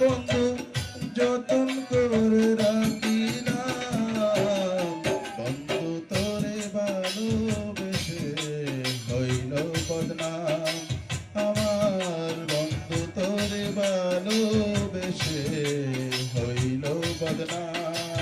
বন্ধু, যতন করে রাখিলাম। বন্ধু, তোরে ভালোবেসে হইল বদনাম। আমার বন্ধু, তোরে ভালোবেসে হইল বদনাম।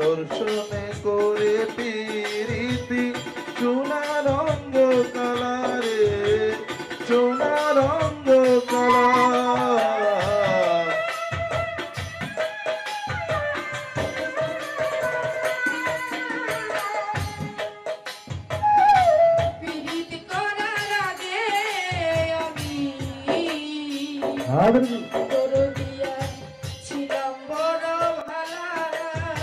দর্শনে করে পিরিতি সোনা রঙ্গ কালারে সোনা রঙ্গ কলা ஆதரவு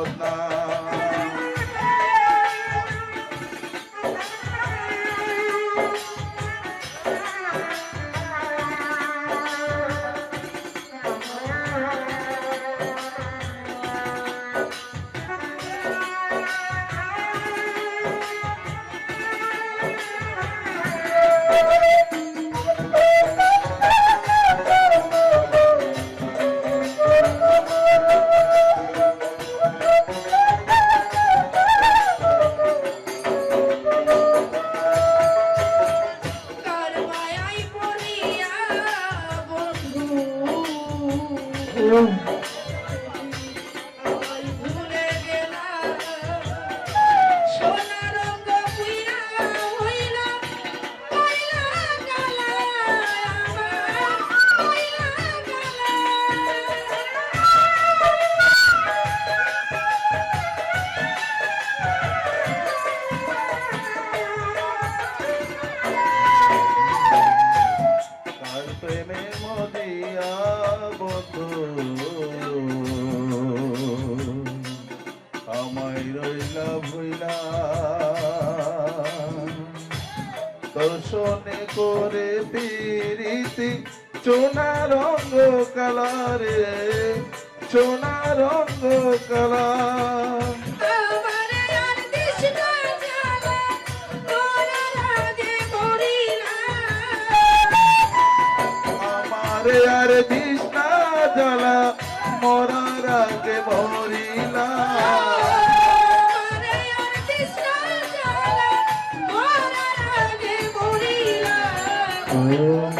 বদনাম 음. দিয়া বন্ধু আমায় রইলা ভুইলা। দর্শনে চোনা রঙ কালারে। রাধে আর কৃষ্ণা জলা মোরা রাধে মরিলা। Oh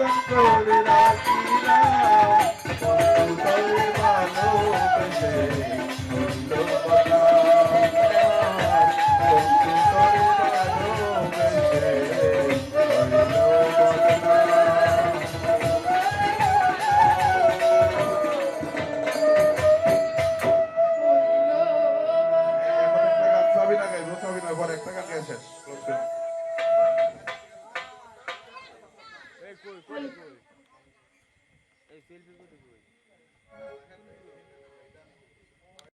যতন করে রাখিলাম বন্ধু তরে ভালোবেসে